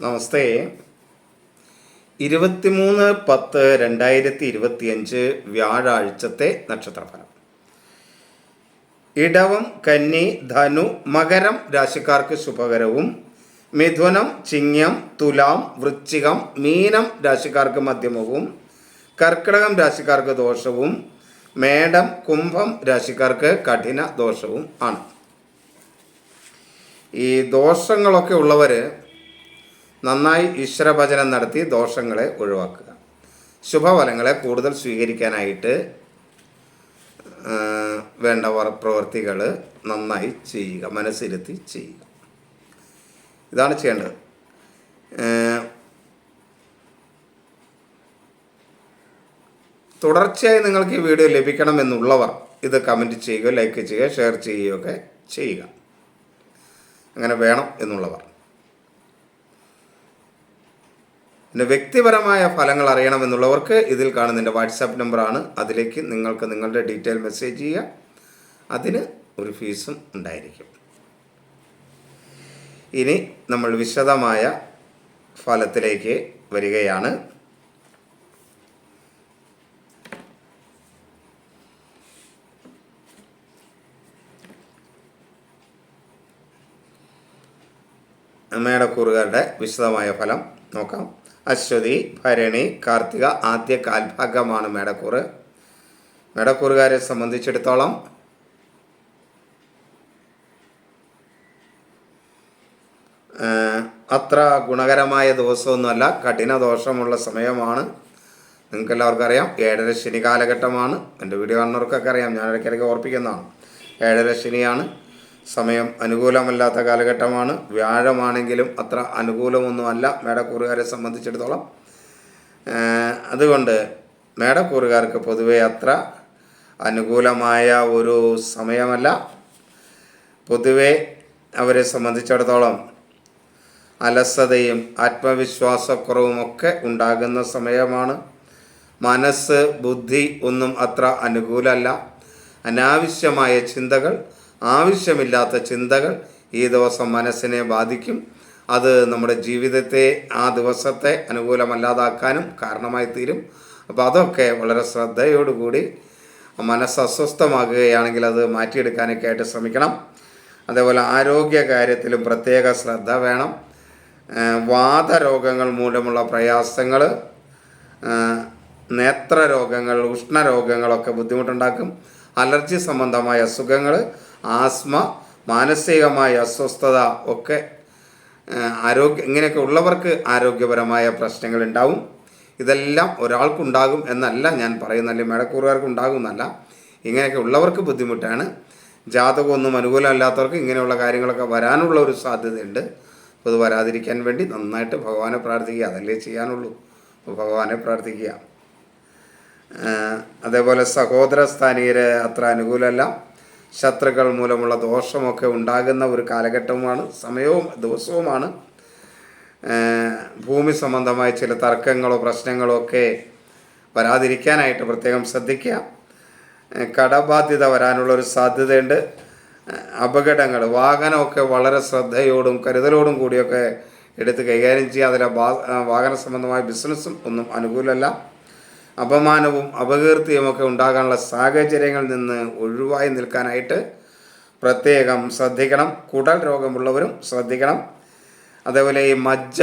നമസ്തേ. ഇരുപത്തിമൂന്ന് പത്ത് രണ്ടായിരത്തി ഇരുപത്തിയഞ്ച് വ്യാഴാഴ്ചത്തെ നക്ഷത്രഫലം. ഇടവം കന്നി ധനു മകരം രാശിക്കാർക്ക് ശുഭകരവും മിഥുനം ചിങ്ങം തുലാം വൃശ്ചികം മീനം രാശിക്കാർക്ക് മധ്യമവും കർക്കിടകം രാശിക്കാർക്ക് ദോഷവും മേടം കുംഭം രാശിക്കാർക്ക് കഠിന ദോഷവും ആണ്. ഈ ദോഷങ്ങളൊക്കെ ഉള്ളവർ നന്നായി ഈശ്വരഭജനം നടത്തി ദോഷങ്ങളെ ഒഴിവാക്കുക. ശുഭഫലങ്ങളെ കൂടുതൽ സ്വീകരിക്കാനായിട്ട് വേണ്ട പ്രവൃത്തികൾ നന്നായി ചെയ്യുക മനസ്സിരുത്തി ചെയ്യുക. ഇതാണ് ചെയ്യേണ്ടത്. തുടർച്ചയായി നിങ്ങൾക്ക് ഈ വീഡിയോ ലഭിക്കണമെന്നുള്ളവർ ഇത് കമന്റ് ചെയ്യുക ലൈക്ക് ചെയ്യുക ഷെയർ ചെയ്യുകയൊക്കെ ചെയ്യുക. അങ്ങനെ വേണം എന്നുള്ളവർ. പിന്നെ വ്യക്തിപരമായ ഫലങ്ങൾ അറിയണമെന്നുള്ളവർക്ക് ഇതിൽ കാണുന്ന എന്റെ വാട്സാപ്പ് നമ്പറാണ്. അതിലേക്ക് നിങ്ങൾക്ക് നിങ്ങളുടെ ഡീറ്റെയിൽ മെസ്സേജ് ചെയ്യുക. അതിന് ഒരു ഫീസും ഉണ്ടായിരിക്കും. ഇനി നമ്മൾ വിശദമായ ഫലത്തിലേക്ക് വരികയാണ്. മേടക്കൂറുകാരുടെ വിശദമായ ഫലം നോക്കാം. അശ്വതി ഭരണി കാർത്തിക ആദ്യ കാൽഭാഗമാണ് മേടക്കൂറ്. മേടക്കൂറുകാരെ സംബന്ധിച്ചിടത്തോളം അത്ര ഗുണകരമായ ദിവസമൊന്നുമല്ല. കഠിന ദോഷമുള്ള സമയമാണ്. നിങ്ങൾക്ക് എല്ലാവർക്കും അറിയാം ഏഴര ശനി കാലഘട്ടമാണ്. എന്റെ വീഡിയോ കാണുന്നവർക്കൊക്കെ അറിയാം. ഞാൻ ഇടയ്ക്കിടയ്ക്ക് ഓർപ്പിക്കുന്നതാണ്. ഏഴര ശനിയാണ്. സമയം അനുകൂലമല്ലാത്ത കാലഘട്ടമാണ്. വ്യാഴമാണെങ്കിലും അത്ര അനുകൂലമൊന്നുമല്ല മേടക്കൂറുകാരെ സംബന്ധിച്ചിടത്തോളം. അതുകൊണ്ട് മേടക്കൂറുകാർക്ക് പൊതുവെ അത്ര അനുകൂലമായ ഒരു സമയമല്ല. പൊതുവെ അവരെ സംബന്ധിച്ചിടത്തോളം അലസതയും ആത്മവിശ്വാസക്കുറവുമൊക്കെ ഉണ്ടാകുന്ന സമയമാണ്. മനസ്സ് ബുദ്ധി ഒന്നും അത്ര അനുകൂലമല്ല. അനാവശ്യമായ ചിന്തകൾ ആവശ്യമില്ലാത്ത ചിന്തകൾ ഈ ദിവസം മനസ്സിനെ ബാധിക്കും. അത് നമ്മുടെ ജീവിതത്തെ ആ ദിവസത്തെ അനുകൂലമല്ലാതാക്കാനും കാരണമായി തീരും അപ്പോൾ അതൊക്കെ വളരെ ശ്രദ്ധയോടുകൂടി മനസ്സ് അസ്വസ്ഥമാകുകയാണെങ്കിൽ അത് മാറ്റിയെടുക്കാനൊക്കെ ആയിട്ട് ശ്രമിക്കണം. അതേപോലെ ആരോഗ്യ കാര്യത്തിലും പ്രത്യേക ശ്രദ്ധ വേണം. വാതരോഗങ്ങൾ മൂലമുള്ള പ്രയാസങ്ങൾ നേത്രരോഗങ്ങൾ ഉഷ്ണരോഗങ്ങളൊക്കെ ബുദ്ധിമുട്ടുണ്ടാക്കും. അലർജി സംബന്ധമായ അസുഖങ്ങൾ ആസ്മ മാനസികമായ അസ്വസ്ഥത ഒക്കെ ആരോഗ്യ ഇങ്ങനെയൊക്കെ ഉള്ളവർക്ക് ആരോഗ്യപരമായ പ്രശ്നങ്ങൾ ഉണ്ടാവും. ഇതെല്ലാം ഒരാൾക്കുണ്ടാകും എന്നല്ല ഞാൻ പറയുന്ന അല്ലെങ്കിൽ മേടക്കൂറുകാർക്ക് ഉണ്ടാകും എന്നല്ല. ഇങ്ങനെയൊക്കെ ഉള്ളവർക്ക് ബുദ്ധിമുട്ടാണ്. ജാതകമൊന്നും അനുകൂലമല്ലാത്തവർക്ക് ഇങ്ങനെയുള്ള കാര്യങ്ങളൊക്കെ വരാനുള്ള ഒരു സാധ്യതയുണ്ട്. അപ്പോൾ അത് വരാതിരിക്കാൻ വേണ്ടി നന്നായിട്ട് ഭഗവാനെ പ്രാർത്ഥിക്കുക. അതല്ലേ ചെയ്യാനുള്ളൂ. അപ്പോൾ ഭഗവാനെ പ്രാർത്ഥിക്കുക. അതേപോലെ സഹോദര സ്ഥാനീയരെ അത്ര അനുകൂലമല്ല. ശത്രുക്കൾ മൂലമുള്ള ദോഷമൊക്കെ ഉണ്ടാകുന്ന ഒരു കാലഘട്ടവുമാണ് സമയവും ദിവസവുമാണ്. ഭൂമി സംബന്ധമായ ചില തർക്കങ്ങളോ പ്രശ്നങ്ങളോ ഒക്കെ വരാതിരിക്കാനായിട്ട് പ്രത്യേകം ശ്രദ്ധിക്കുക. കടബാധ്യത വരാനുള്ള ഒരു സാധ്യതയുണ്ട്. അപകടങ്ങൾ വാഹനമൊക്കെ വളരെ ശ്രദ്ധയോടും കരുതലോടും കൂടിയൊക്കെ എടുത്ത് കൈകാര്യം ചെയ്യുക. അതിലെ വാഹന സംബന്ധമായ ബിസിനസ്സും ഒന്നും അനുകൂലമല്ല. അപമാനവും അപകീർത്തിയുമൊക്കെ ഉണ്ടാകാനുള്ള സാഹചര്യങ്ങളിൽ നിന്ന് ഒഴിവായി നിൽക്കാനായിട്ട് പ്രത്യേകം ശ്രദ്ധിക്കണം. കുടൽ രോഗമുള്ളവരും ശ്രദ്ധിക്കണം. അതേപോലെ ഈ മജ്ജ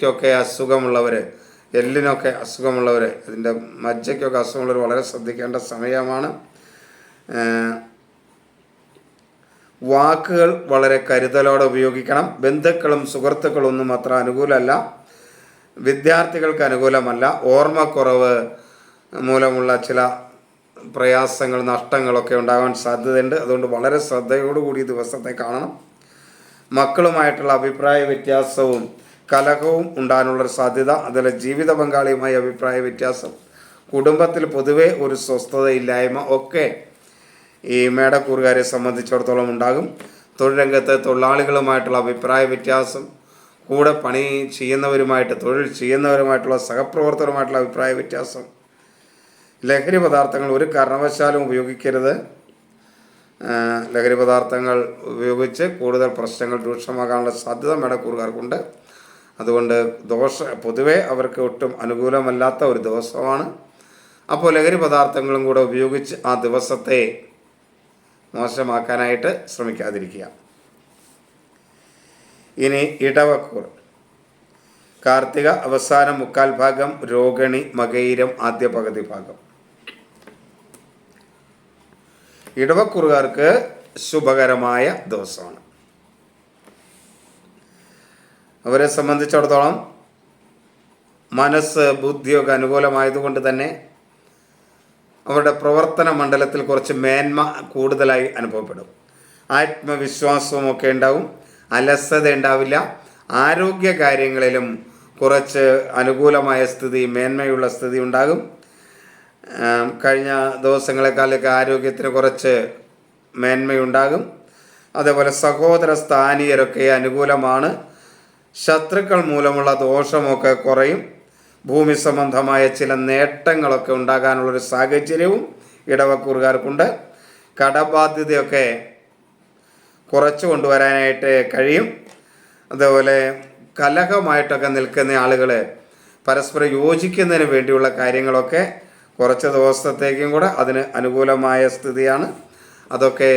ക്കൊക്കെ അസുഖമുള്ളവർ എല്ലിനൊക്കെ അസുഖമുള്ളവർ ഇതിന്റെ മജ്ജയ്ക്കൊക്കെ അസുഖമുള്ളവർ വളരെ ശ്രദ്ധിക്കേണ്ട സമയമാണ്. വാക്കുകൾ വളരെ കരുതലോടെ ഉപയോഗിക്കണം. ബന്ധുക്കളും സുഹൃത്തുക്കളും ഒന്നും അത്ര അനുകൂലമല്ല. വിദ്യാർത്ഥികൾക്ക് അനുകൂലമല്ല. ഓർമ്മക്കുറവ് മൂലമുള്ള ചില പ്രയാസങ്ങൾ നഷ്ടങ്ങളൊക്കെ ഉണ്ടാകാൻ സാധ്യതയുണ്ട്. അതുകൊണ്ട് വളരെ ശ്രദ്ധയോടുകൂടി ദിവസത്തെ കാണണം. മക്കളുമായിട്ടുള്ള അഭിപ്രായ വ്യത്യാസവും കലഹവും ഉണ്ടാകാനുള്ളൊരു സാധ്യത അതുപോലെ ജീവിത പങ്കാളിയുമായി അഭിപ്രായ വ്യത്യാസം കുടുംബത്തിൽ പൊതുവെ ഒരു സ്വസ്ഥതയില്ലായ്മ ഒക്കെ ഈ മേടക്കൂറുകാരെ സംബന്ധിച്ചിടത്തോളം ഉണ്ടാകും. തൊഴിൽ തൊഴിലാളികളുമായിട്ടുള്ള അഭിപ്രായ വ്യത്യാസം കൂടെ പണി ചെയ്യുന്നവരുമായിട്ട് തൊഴിൽ ചെയ്യുന്നവരുമായിട്ടുള്ള സഹപ്രവർത്തകരുമായിട്ടുള്ള അഭിപ്രായ വ്യത്യാസം. ലഹരി പദാർത്ഥങ്ങൾ ഒരു കാരണവശാലും ഉപയോഗിക്കരുത്. ലഹരി പദാർത്ഥങ്ങൾ ഉപയോഗിച്ച് കൂടുതൽ പ്രശ്നങ്ങൾ രൂക്ഷമാകാനുള്ള സാധ്യത മേടക്കൂറുകാർക്കുണ്ട്. അതുകൊണ്ട് ദോഷ പൊതുവെ അവർക്ക് ഒട്ടും അനുകൂലമല്ലാത്ത ഒരു ദിവസമാണ്. അപ്പോൾ ലഹരി പദാർത്ഥങ്ങളും കൂടെ ഉപയോഗിച്ച് ആ ദിവസത്തെ മോശമാക്കാനായിട്ട് ശ്രമിക്കാതിരിക്കുക. ഇനി ഇടവക്കൂർ. കാർത്തിക അവസാന മുക്കാൽ ഭാഗം രോഗിണി മകയിരം ആദ്യ പകുതി ഭാഗം. ഇടവക്കൂറുകാർക്ക് ശുഭകരമായ ദിവസമാണ്. അവരെ സംബന്ധിച്ചിടത്തോളം മനസ്സ് ബുദ്ധിയൊക്കെ അനുകൂലമായതുകൊണ്ട് തന്നെ അവരുടെ പ്രവർത്തന മണ്ഡലത്തിൽ കുറച്ച് മേന്മ കൂടുതലായി അനുഭവപ്പെടും. ആത്മവിശ്വാസവും ഒക്കെ ഉണ്ടാവും. അലസത ഉണ്ടാവില്ല ആരോഗ്യ കാര്യങ്ങളിലും കുറച്ച് അനുകൂലമായ സ്ഥിതി മേന്മയുള്ള സ്ഥിതി ഉണ്ടാകും. കഴിഞ്ഞ ദിവസങ്ങളെക്കാളൊക്കെ ആരോഗ്യത്തിന് കുറച്ച് മേന്മയുണ്ടാകും. അതേപോലെ സഹോദര സ്ഥാനീയരൊക്കെ അനുകൂലമാണ്. ശത്രുക്കൾ മൂലമുള്ള ദോഷമൊക്കെ കുറയും. ഭൂമി സംബന്ധമായ ചില നേട്ടങ്ങളൊക്കെ ഉണ്ടാകാനുള്ളൊരു സാഹചര്യവും ഇടവക്കൂറുകാർക്കുണ്ട്. കടബാധ്യതയൊക്കെ കുറച്ച് കൊണ്ടുവരാനായിട്ട് കഴിയും. അതേപോലെ കലഹമായിട്ടൊക്കെ നിൽക്കുന്ന ആളുകൾ പരസ്പരം യോജിക്കുന്നതിന് വേണ്ടിയുള്ള കാര്യങ്ങളൊക്കെ കുറച്ച് ദിവസത്തേക്കും കൂടെ അതിന് അനുകൂലമായ സ്ഥിതിയാണ്. അതൊക്കെ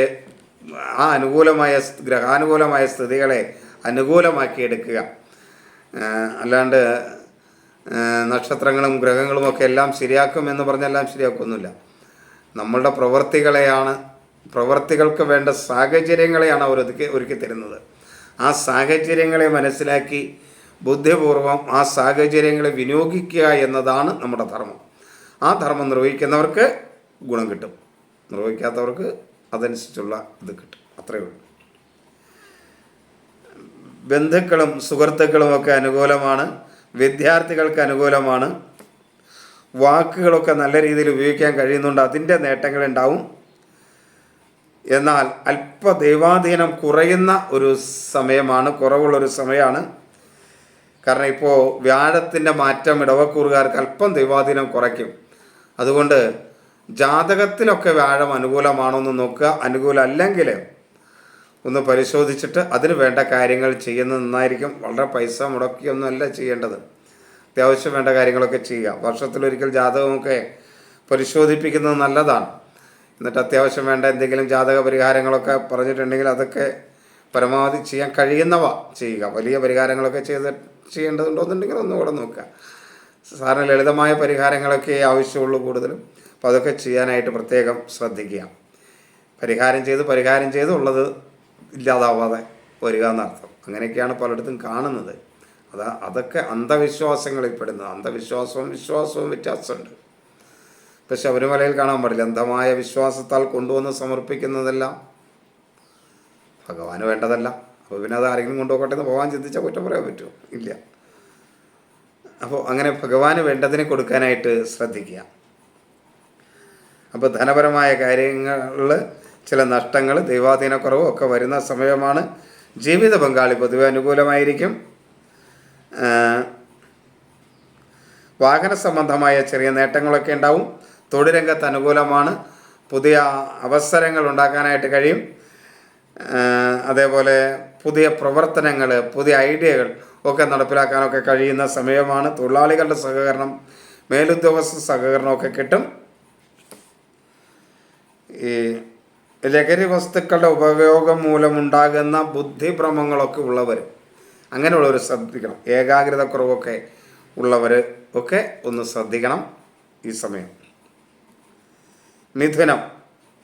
ആ അനുകൂലമായ ഗ്രഹാനുകൂലമായ സ്ഥിതികളെ അനുകൂലമാക്കി എടുക്കുക അല്ലാണ്ട് നക്ഷത്രങ്ങളും ഗ്രഹങ്ങളും ഒക്കെ എല്ലാം ശരിയാക്കും എന്ന് പറഞ്ഞെല്ലാം ശരിയാക്കൊന്നുമില്ല. നമ്മളുടെ പ്രവൃത്തികളെയാണ് പ്രവൃത്തികൾക്ക് വേണ്ട സാഹചര്യങ്ങളെയാണ് അവർ ഒരുക്കി ഒരുക്കി തരുന്നത്. ആ സാഹചര്യങ്ങളെ മനസ്സിലാക്കി ബുദ്ധിപൂർവം ആ സാഹചര്യങ്ങളെ വിനിയോഗിക്കുക എന്നതാണ് നമ്മുടെ ധർമ്മം. ആ ധർമ്മം നിർവഹിക്കുന്നവർക്ക് ഗുണം കിട്ടും. നിർവഹിക്കാത്തവർക്ക് അതനുസരിച്ചുള്ള ഇത് കിട്ടും. അത്രയേ ഉള്ളൂ. ബന്ധുക്കളും സുഹൃത്തുക്കളും ഒക്കെ അനുകൂലമാണ്. വിദ്യാർത്ഥികൾക്ക് അനുകൂലമാണ്. വാക്കുകളൊക്കെ നല്ല രീതിയിൽ ഉപയോഗിക്കാൻ കഴിയുന്നുണ്ട്. അതിന്റെ നേട്ടങ്ങളുണ്ടാവും. എന്നാൽ അല്പ ദൈവാധീനം കുറയുന്ന ഒരു സമയമാണ് കുറവുള്ളൊരു സമയമാണ്. കാരണം ഇപ്പോൾ വ്യാഴത്തിന്റെ മാറ്റം ഇടവക്കൂറുകാർക്ക് അല്പം ദൈവാധീനം കുറയ്ക്കും. അതുകൊണ്ട് ജാതകത്തിലൊക്കെ വ്യാഴം അനുകൂലമാണോ എന്ന് നോക്കുക. അനുകൂലം അല്ലെങ്കിൽ ഒന്ന് പരിശോധിച്ചിട്ട് അതിന് വേണ്ട കാര്യങ്ങൾ ചെയ്യുന്ന നന്നായിരിക്കും. വളരെ പൈസ മുടക്കിയൊന്നുമല്ല ചെയ്യേണ്ടത്. അത്യാവശ്യം വേണ്ട കാര്യങ്ങളൊക്കെ ചെയ്യുക. വർഷത്തിലൊരിക്കൽ ജാതകമൊക്കെ പരിശോധിപ്പിക്കുന്നത് നല്ലതാണ്. എന്നിട്ട് അത്യാവശ്യം വേണ്ട എന്തെങ്കിലും ജാതക പരിഹാരങ്ങളൊക്കെ പറഞ്ഞിട്ടുണ്ടെങ്കിൽ അതൊക്കെ പരമാവധി ചെയ്യാൻ കഴിയുന്നവ ചെയ്യുക. വലിയ പരിഹാരങ്ങളൊക്കെ ചെയ്ത് ചെയ്യേണ്ടതുണ്ടോയെന്നുണ്ടെങ്കിൽ ഒന്നുകൂടെ നോക്കുക. സാറിന് ലളിതമായ പരിഹാരങ്ങളൊക്കെ ആവശ്യമുള്ളൂ കൂടുതലും. അപ്പോൾ അതൊക്കെ ചെയ്യാനായിട്ട് പ്രത്യേകം ശ്രദ്ധിക്കുക. പരിഹാരം ചെയ്ത് പരിഹാരം ചെയ്ത് ഉള്ളത് ഇല്ലാതാവാതെ വരിക എന്നർത്ഥം. അങ്ങനെയൊക്കെയാണ് പലയിടത്തും കാണുന്നത്. അതാ അതൊക്കെ അന്ധവിശ്വാസങ്ങളിൽ പെടുന്നത്. അന്ധവിശ്വാസവും വിശ്വാസവും വ്യത്യാസമുണ്ട്. ഇപ്പം ശബരിമലയിൽ കാണാൻ പാടില്ല. അന്ധമായ വിശ്വാസത്താൽ കൊണ്ടുവന്ന് സമർപ്പിക്കുന്നതെല്ലാം ഭഗവാന് വേണ്ടതല്ല. അപ്പോൾ പിന്നെ അത് ആരെങ്കിലും കൊണ്ടുപോകട്ടെ എന്ന് ഭഗവാൻ ചിന്തിച്ചാൽ കുറ്റം പറയാൻ പറ്റുമോ? ഇല്ല. അപ്പോൾ അങ്ങനെ ഭഗവാന് വേണ്ടതിനെ കൊടുക്കാനായിട്ട് ശ്രദ്ധിക്കുക. അപ്പോൾ ധനപരമായ കാര്യങ്ങളിൽ ചില നഷ്ടങ്ങൾ ദൈവാധീനക്കുറവും ഒക്കെ വരുന്ന സമയമാണ് ജീവിത പങ്കാളി. പൊതുവെ അനുകൂലമായിരിക്കും. വാഹന സംബന്ധമായ ചെറിയ നേട്ടങ്ങളൊക്കെ ഉണ്ടാവും. തൊഴിൽ രംഗത്ത് അനുകൂലമാണ്. പുതിയ അവസരങ്ങൾ ഉണ്ടാക്കാനായിട്ട് കഴിയും. അതേപോലെ പുതിയ പ്രവർത്തനങ്ങൾ പുതിയ ഐഡിയകൾ ഒക്കെ നടപ്പിലാക്കാനൊക്കെ കഴിയുന്ന സമയമാണ്. തൊഴിലാളികളുടെ സഹകരണം മേലുദ്യോഗസ്ഥ സഹകരണമൊക്കെ കിട്ടും. ഈ ലഹരി വസ്തുക്കളുടെ ഉപയോഗം മൂലമുണ്ടാകുന്ന ബുദ്ധിഭ്രമങ്ങളൊക്കെ ഉള്ളവർ അങ്ങനെയുള്ളവർ ശ്രദ്ധിക്കണം. ഏകാഗ്രത കുറവൊക്കെ ഉള്ളവർ ഒക്കെ ഒന്ന് ശ്രദ്ധിക്കണം ഈ സമയം. മിഥുനം.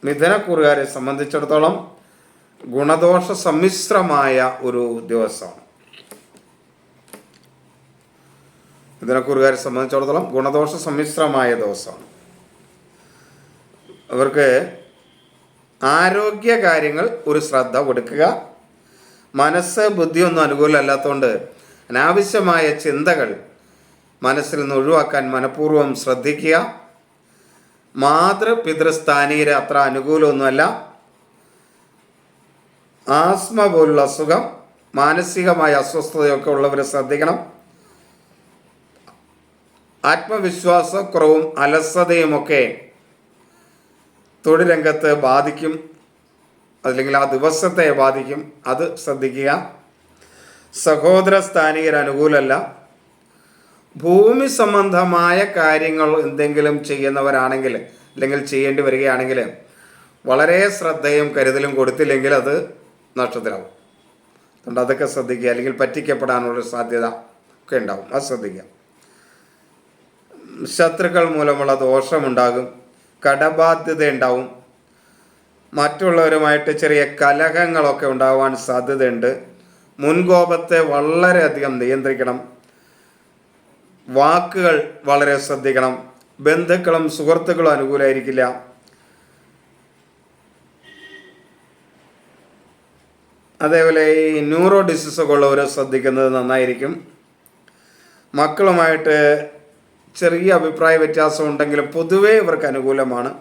മിഥുനക്കൂറുകാരെ സംബന്ധിച്ചിടത്തോളം ഗുണദോഷ സമ്മിശ്രമായ ഒരു ദിവസമാണ്. മിഥുനക്കൂറുകാരെ സംബന്ധിച്ചിടത്തോളം ഗുണദോഷ സമ്മിശ്രമായ ദിവസമാണ്. അവർക്ക് ആരോഗ്യ കാര്യങ്ങൾ ഒരു ശ്രദ്ധ കൊടുക്കുക. മനസ്സ് ബുദ്ധിയൊന്നും അനുകൂലമല്ലാത്തതുകൊണ്ട് അനാവശ്യമായ ചിന്തകൾ മനസ്സിൽ നിന്ന് ഒഴിവാക്കാൻ മനഃപൂർവം ശ്രദ്ധിക്കുക. മാതൃ പിതൃസ്ഥാനീയരെ അത്ര അനുകൂലമൊന്നുമല്ല. ആസ്മ പോലുള്ള അസുഖം മാനസികമായ അസ്വസ്ഥതയൊക്കെ ഉള്ളവർ ശ്രദ്ധിക്കണം. ആത്മവിശ്വാസക്കുറവും അലസതയുമൊക്കെ തൊഴിൽ രംഗത്ത് ബാധിക്കും. അല്ലെങ്കിൽ ആ ദിവസത്തെ ബാധിക്കും. അത് ശ്രദ്ധിക്കുക. സഹോദര സ്ഥാനികർ അനുകൂലമല്ല. ഭൂമി സംബന്ധമായ കാര്യങ്ങൾ എന്തെങ്കിലും ചെയ്യുന്നവരാണെങ്കിൽ അല്ലെങ്കിൽ ചെയ്യേണ്ടി വരികയാണെങ്കിൽ വളരെ ശ്രദ്ധയും കരുതലും കൊടുത്തില്ലെങ്കിൽ അത് നഷ്ടത്തിലാവും. അതുകൊണ്ട് അതൊക്കെ ശ്രദ്ധിക്കുക അല്ലെങ്കിൽ പറ്റിക്കപ്പെടാനുള്ള സാധ്യത ഒക്കെ ഉണ്ടാവും. അത് ശ്രദ്ധിക്കുക. ശത്രുക്കൾ മൂലമുള്ള ദോഷമുണ്ടാകും കടബാധ്യത ഉണ്ടാവും. മറ്റുള്ളവരുമായിട്ട് ചെറിയ കലഹങ്ങളൊക്കെ ഉണ്ടാവാൻ സാധ്യതയുണ്ട്. മുൻകോപത്തെ വളരെയധികം നിയന്ത്രിക്കണം. വാക്കുകൾ വളരെ ശ്രദ്ധിക്കണം. ബന്ധുക്കളും സുഹൃത്തുക്കളും അനുകൂലമായിരിക്കില്ല അതേപോലെ ഈ ന്യൂറോ ഡിസീസൊക്കെ ഉള്ളവർ ശ്രദ്ധിക്കുന്നത് നന്നായിരിക്കും. മക്കളുമായിട്ട് ചെറിയ അഭിപ്രായ വ്യത്യാസം ഉണ്ടെങ്കിലും പൊതുവേ ഇവർക്ക് അനുകൂലമാണ്.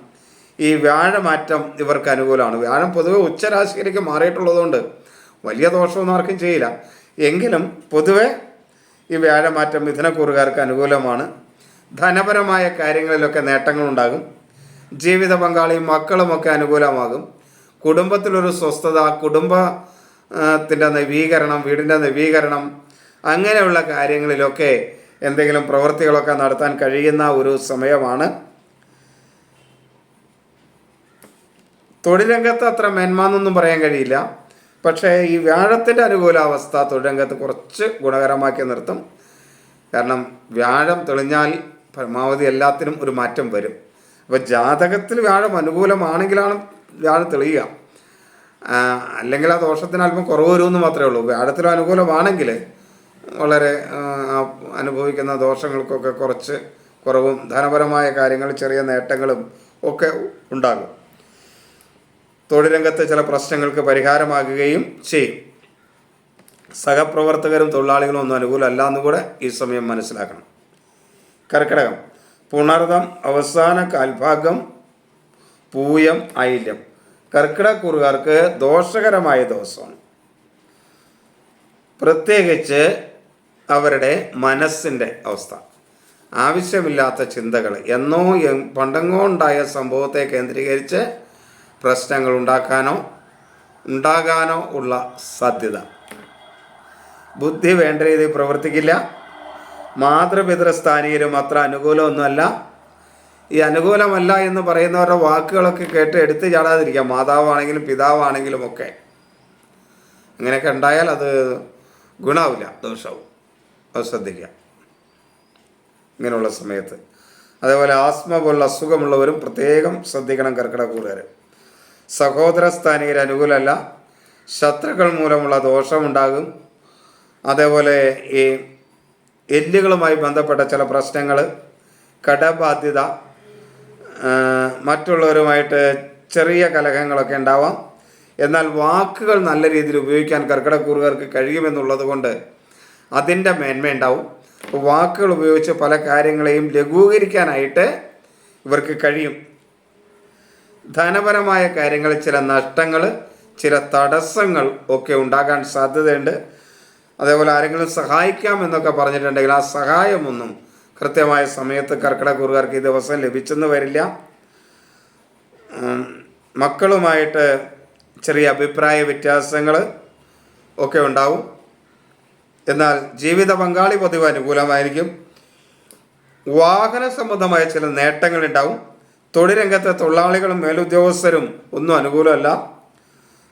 ഈ വ്യാഴമാറ്റം ഇവർക്ക് അനുകൂലമാണ്. വ്യാഴം പൊതുവെ ഉച്ചരാശിയിലേക്ക് മാറിയിട്ടുള്ളതുകൊണ്ട് വലിയ ദോഷമൊന്നും ആർക്കും ചെയ്യില്ല. എങ്കിലും പൊതുവെ ഈ വ്യാഴമാറ്റം മിഥുനക്കൂറുകാർക്ക് അനുകൂലമാണ്. ധനപരമായ കാര്യങ്ങളിലൊക്കെ നേട്ടങ്ങളുണ്ടാകും. ജീവിത പങ്കാളിയും മക്കളുമൊക്കെ അനുകൂലമാകും. കുടുംബത്തിലൊരു സ്വസ്ഥത കുടുംബത്തിന്റെ നവീകരണം വീടിന്റെ നവീകരണം അങ്ങനെയുള്ള കാര്യങ്ങളിലൊക്കെ എന്തെങ്കിലും പ്രവൃത്തികളൊക്കെ നടത്താൻ കഴിയുന്ന ഒരു സമയമാണ്. തൊഴിലംഗത്ത് അത്ര മേന്മാന്നൊന്നും പറയാൻ കഴിയില്ല. പക്ഷേ ഈ വ്യാഴത്തിന്റെ അനുകൂലാവസ്ഥ തൊഴിൽ രംഗത്ത് കുറച്ച് ഗുണകരമാക്കി നിർത്തും കാരണം വ്യാഴം തെളിഞ്ഞാൽ പരമാവധി എല്ലാത്തിനും ഒരു മാറ്റം വരും. അപ്പോൾ ജാതകത്തിൽ വ്യാഴം അനുകൂലമാണെങ്കിലാണ് വ്യാഴം തെളിയുക. അല്ലെങ്കിൽ ആ ദോഷത്തിന് അല്പം കുറവ് വരുമെന്ന് മാത്രമേ ഉള്ളൂ. വ്യാഴത്തിലും അനുകൂലമാണെങ്കിൽ വളരെ അനുഭവിക്കുന്ന ദോഷങ്ങൾക്കൊക്കെ കുറച്ച് കുറവും ധനപരമായ കാര്യങ്ങൾ ചെറിയ നേട്ടങ്ങളും ഒക്കെ ഉണ്ടാകും. തൊഴിൽ ചില പ്രശ്നങ്ങൾക്ക് പരിഹാരമാകുകയും ചെയ്യും. സഹപ്രവർത്തകരും തൊഴിലാളികളും ഒന്നും അനുകൂലമല്ല എന്ന് കൂടെ ഈ സമയം മനസ്സിലാക്കണം. കർക്കിടകം പുണർദം അവസാന കാൽഭാഗം പൂയം ഐല്യം കർക്കിടക്കുറുകാർക്ക് ദോഷകരമായ ദിവസമാണ്. പ്രത്യേകിച്ച് അവരുടെ മനസ്സിന്റെ അവസ്ഥ. ആവശ്യമില്ലാത്ത ചിന്തകൾ. എന്നോ പണ്ടെങ്ങോ ഉണ്ടായ സംഭവത്തെ കേന്ദ്രീകരിച്ച് പ്രശ്നങ്ങൾ ഉണ്ടാക്കാനോ ഉണ്ടാകാനോ ഉള്ള സാധ്യത. ബുദ്ധി വേണ്ട രീതിയിൽ പ്രവർത്തിക്കില്ല. മാതൃപിതൃസ്ഥാനീയരും അത്ര അനുകൂലമൊന്നുമല്ല. ഈ അനുകൂലമല്ല എന്ന് പറയുന്നവരുടെ വാക്കുകളൊക്കെ കേട്ട് എടുത്തു ചാടാതിരിക്കാം. മാതാവാണെങ്കിലും പിതാവാണെങ്കിലും ഒക്കെ. അങ്ങനെയൊക്കെ ഉണ്ടായാൽ അത് ഗുണാവില്ല ദോഷവും. അത് ശ്രദ്ധിക്കുക. ഇങ്ങനെയുള്ള സമയത്ത്. അതേപോലെ ആസ്മ പോലുള്ള അസുഖമുള്ളവരും പ്രത്യേകം ശ്രദ്ധിക്കണം കർക്കിടക കർക്കിടകൂറുകാർ സഹോദര സ്ഥാനികർ അനുകൂലമല്ല. ശത്രുക്കൾ മൂലമുള്ള ദോഷമുണ്ടാകും. അതേപോലെ ഈ എല്ലുകളുമായി ബന്ധപ്പെട്ട ചില പ്രശ്നങ്ങൾ കടബാധ്യത മറ്റുള്ളവരുമായിട്ട് ചെറിയ കലഹങ്ങളൊക്കെ ഉണ്ടാവാം. എന്നാൽ വാക്കുകൾ നല്ല രീതിയിൽ ഉപയോഗിക്കാൻ കർക്കിടക്കൂറുകാർക്ക് കഴിയുമെന്നുള്ളത് കൊണ്ട് അതിന്റെ മേന്മയുണ്ടാവും വാക്കുകൾ ഉപയോഗിച്ച് പല കാര്യങ്ങളെയും ലഘൂകരിക്കാനായിട്ട് ഇവർക്ക് കഴിയും. ധനപരമായ കാര്യങ്ങളിൽ ചില നഷ്ടങ്ങൾ ചില തടസ്സങ്ങൾ ഒക്കെ ഉണ്ടാകാൻ സാധ്യതയുണ്ട്. അതേപോലെ ആരെങ്കിലും സഹായിക്കാം എന്നൊക്കെ പറഞ്ഞിട്ടുണ്ടെങ്കിൽ ആ സഹായമൊന്നും കൃത്യമായ സമയത്ത് കർക്കിടക്കുറുകാർക്ക് ഈ ദിവസം ലഭിച്ചെന്ന് വരില്ല. മക്കളുമായിട്ട് ചെറിയ അഭിപ്രായ വ്യത്യാസങ്ങൾ ഒക്കെ ഉണ്ടാവും. എന്നാൽ ജീവിത പങ്കാളി പതിവ് അനുകൂലമായിരിക്കും. വാഹന സംബന്ധമായ ചില നേട്ടങ്ങൾ ഉണ്ടാവും തൊഴിൽ രംഗത്തെ തൊഴിലാളികളും മേലുദ്യോഗസ്ഥരും ഒന്നും അനുകൂലമല്ല.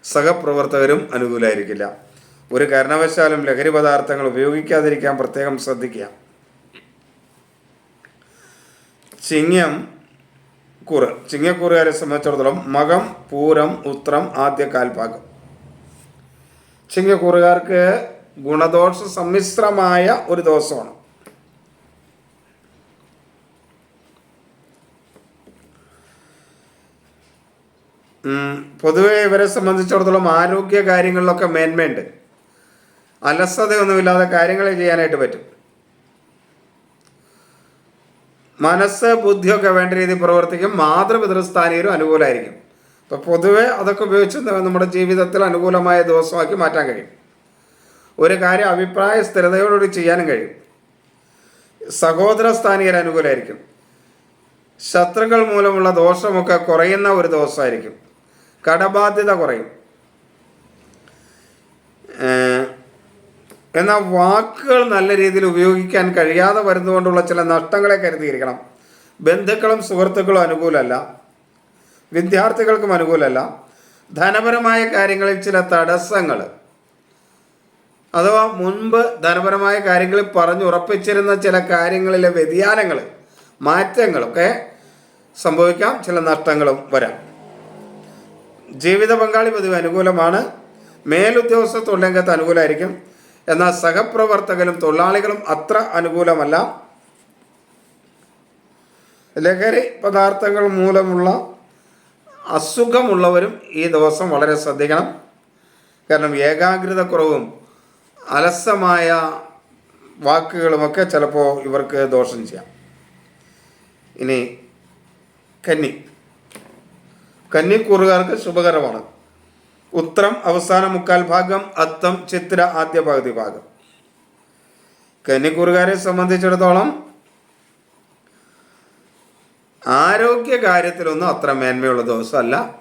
സഹപ്രവർത്തകരും അനുകൂലമായിരിക്കില്ല. ഒരു കാരണവശാലും ലഹരി പദാർത്ഥങ്ങൾ ഉപയോഗിക്കാതിരിക്കാൻ പ്രത്യേകം ശ്രദ്ധിക്കുക. ചിങ്ങം കൂറ്. ചിങ്ങക്കൂറുകാരെ സംബന്ധിച്ചിടത്തോളം മകം പൂരം ഉത്രം ആദ്യ കാൽപാകം ചിങ്ങക്കൂറുകാർക്ക് ഗുണദോഷ സമ്മിശ്രമായ ഒരു ദിവസമാണ്. പൊതുവെ ഇവരെ സംബന്ധിച്ചിടത്തോളം ആരോഗ്യ കാര്യങ്ങളിലൊക്കെ മേന്മയുണ്ട്. അലസതയൊന്നുമില്ലാതെ കാര്യങ്ങൾ ചെയ്യാനായിട്ട് പറ്റും. മനസ്സ് ബുദ്ധിയൊക്കെ വേണ്ട രീതിയിൽ പ്രവർത്തിക്കും. മാതൃപിതൃസ്ഥാനീയരും അനുകൂലമായിരിക്കും അപ്പോൾ പൊതുവെ അതൊക്കെ ഉപയോഗിച്ച് നമ്മുടെ ജീവിതത്തിൽ അനുകൂലമായ ദിവസമാക്കി മാറ്റാൻ കഴിയും. ഒരു കാര്യം അഭിപ്രായ സ്ഥിരതയോടുകൂടി ചെയ്യാനും കഴിയും. സഹോദര സ്ഥാനീയർ അനുകൂലമായിരിക്കും ശത്രുക്കൾ മൂലമുള്ള ദോഷമൊക്കെ കുറയുന്ന ഒരു ദിവസമായിരിക്കും. കടബാധ്യത കുറയും. എന്നാൽ വാക്കുകൾ നല്ല രീതിയിൽ ഉപയോഗിക്കാൻ കഴിയാതെ വരുന്നതുകൊണ്ടുള്ള ചില നഷ്ടങ്ങളെ കരുതിയിരിക്കണം. ബന്ധുക്കളും സുഹൃത്തുക്കളും അനുകൂലമല്ല. വിദ്യാർത്ഥികൾക്കും അനുകൂലമല്ല. ധനപരമായ കാര്യങ്ങളിൽ ചില തടസ്സങ്ങൾ. അഥവാ മുൻപ് ധനപരമായ കാര്യങ്ങളിൽ പറഞ്ഞുറപ്പിച്ചിരുന്ന ചില കാര്യങ്ങളിലെ വ്യതിയാനങ്ങൾ മാറ്റങ്ങളൊക്കെ സംഭവിക്കാം. ചില നഷ്ടങ്ങളും വരാം. ജീവിത പങ്കാളി പതിവ് അനുകൂലമാണ്. മേലുദ്യോഗസ്ഥ തൊഴിലംഗത്ത് അനുകൂലമായിരിക്കും. എന്നാൽ സഹപ്രവർത്തകരും തൊഴിലാളികളും അത്ര അനുകൂലമല്ല. ലഹരി പദാർത്ഥങ്ങൾ മൂലമുള്ള അസുഖമുള്ളവരും ഈ ദിവസം വളരെ ശ്രദ്ധിക്കണം. കാരണം ഏകാഗ്രത കുറവും അലസമായ വാക്കുകളുമൊക്കെ ചിലപ്പോൾ ഇവർക്ക് ദോഷം ചെയ്യാം. ഇനി കന്നി. കന്നിക്കൂറുകാർക്ക് ശുഭകരമാണ്. ഉത്രം അവസാന മുക്കാൽ ഭാഗം അത്തം ചിത്ര ആദ്യ പകുതി ഭാഗം. കന്നിക്കൂറുകാരെ സംബന്ധിച്ചിടത്തോളം ആരോഗ്യ കാര്യത്തിലൊന്നും അത്ര മേന്മയുള്ള ദിവസമല്ല.